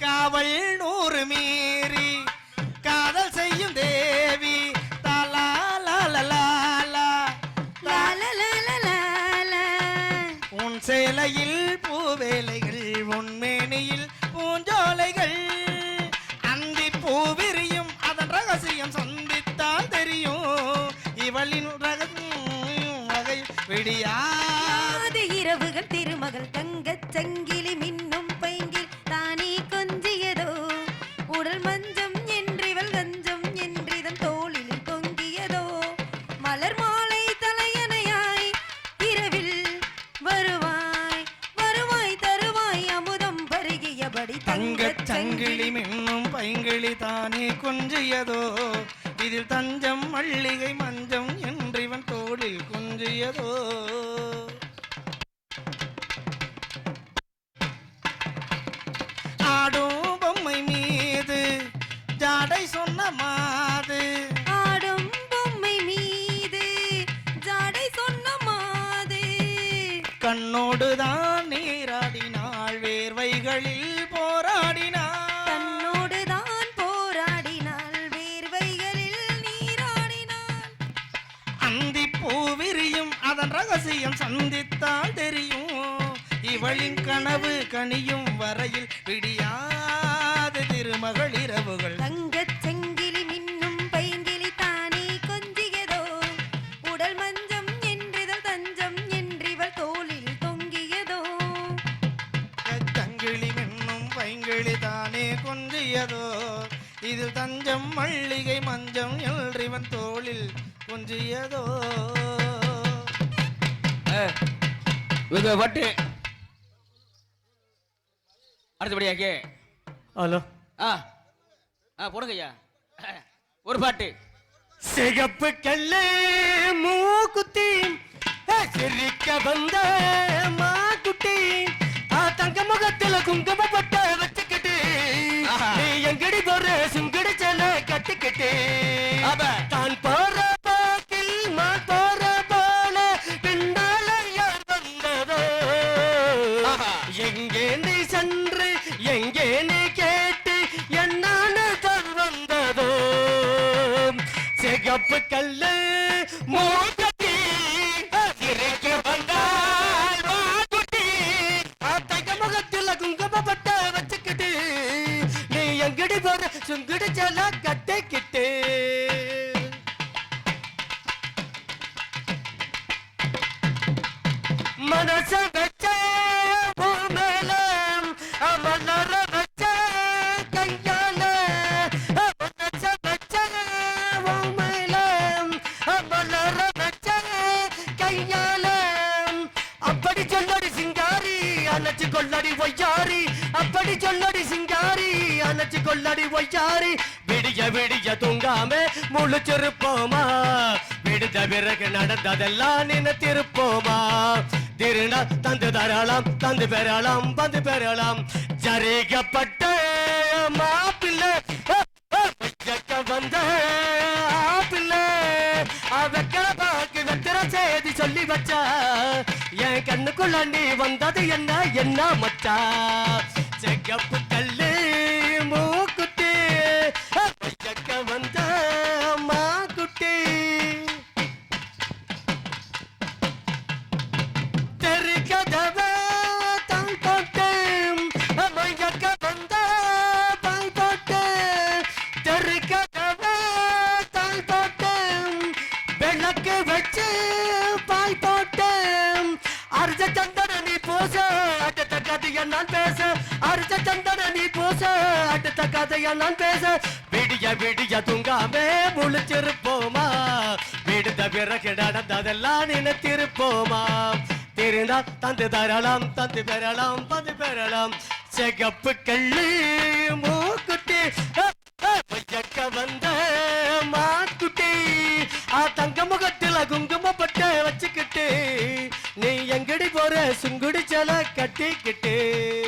காவல் நூறு மீறி காதல் செய்யும் தேவி. உன் சேலையில் பூவேலைகள் உன் மேனியில் பூஞ்சோலைகள். அந்தி பூவிரியும் அதன் ரகசியம் சந்தித்தால் தெரியும். இவளின் ரகசியம் வகை விடியா. ஆதி இரவுகள் திருமகள் தங்கச் சங்கிலி பைங்கிளி தானே கொஞ்சியதோ? இதில் தஞ்சம் மல்லிகை மஞ்சம் என்றிவன் தோளில் கொஞ்சியதோ? ஆடும் பொம்மை மீது ஜாடை சொன்ன மாது. ஆடும் பொம்மை மீது ஜாடை சொன்ன மாது. கண்ணோடுதான் நீராடினாள் வேர்வைகளில். ரகசியம் சந்தித்தால் தெரியும். இவளின் கனவு கனியும் வரையில் விடியாது திருமகள் இரவுகள். தங்கச் செங்கிலி மின்னும் பைங்கிலி தானே கொஞ்சியதோ? உடல் மஞ்சம் என்றிதழ் தஞ்சம் என்றிவள் தோளில் தொங்கியதோ? தங்கிளி மின்னும் பைங்கிளி தானே கொஞ்சியதோ? இதில் தஞ்சம் மல்லிகை மஞ்சம் என்றிவன் தோளில் கொஞ்சியதோ? இவங்க வட்டு. அடுத்தபடியாக ஹலோ. ஆ ஆ போடுங்க ஐயா. ஒரு பாட்டு. சிகப்பு கல்லு மூக்குத்தி. சிரிக்க வந்த மாக்குட்டி. தங்க முகத்துல குங்குமப்பட்ட கப்பு கல்லு மூக்கத்தி சிரிக்க வந்தால் வாக்குட்டி தங்க முகத்தில் குங்குமப்பட்ட வச்சுக்கிட்டு நீ எங்கடி போற? சுங்குடி செல்ல கட்டிக்கிட்டு. மனச கையால அப்படி சொல்லடி சிங்காரி அணைச்சு கொள்ளடி ஒய்யாரி. அப்படி சொல்லடி சிங்காரி அணைச்சு கொள்ளடி ஒய்யாரி. விடிய விடிய தூங்காம முழிச்சிருப்போமா விடுத பிறகு நடந்ததெல்லாம் நினைத்திருப்போமா? திருநா தந்து தரலாம் தந்து பெறலாம் வந்து பெறலாம். ஜரிகப்பட்ட மாப்பிள்ளை. வந்த ஆப்பிள்ளை வெக்கல பாக்கு செய்தி சொல்லி வச்சா? என் கண்ணுக்குள்ள நீ வந்தது என்ன என்ன மச்சா? செகப்பு கல்லு வச்சு பாய் போட்டேன் அரிச சந்தன நீ பூச அடுத்த கதைய நான் பேச அரிச சந்தன நீ பூச அடுத்த கதைய நான் பேச விடிய விடிய தூங்காமே முழிச்சிருப்போமா விடுத பிறகு நடந்ததெல்லாம் நினைத்திருப்போமா தெரிந்தா தந்து தரலாம் தந்து பெறலாம் தந்து பெறலாம் சிகப்பு கள்ளி மூக்குட்டி வந்த மாக்குட்டி ஆ தங்க முகத்துல குங்குமப்பட்ட வச்சுக்கிட்டு நீ எங்கடி போற? சுங்குடி செல கட்டிக்கிட்டு.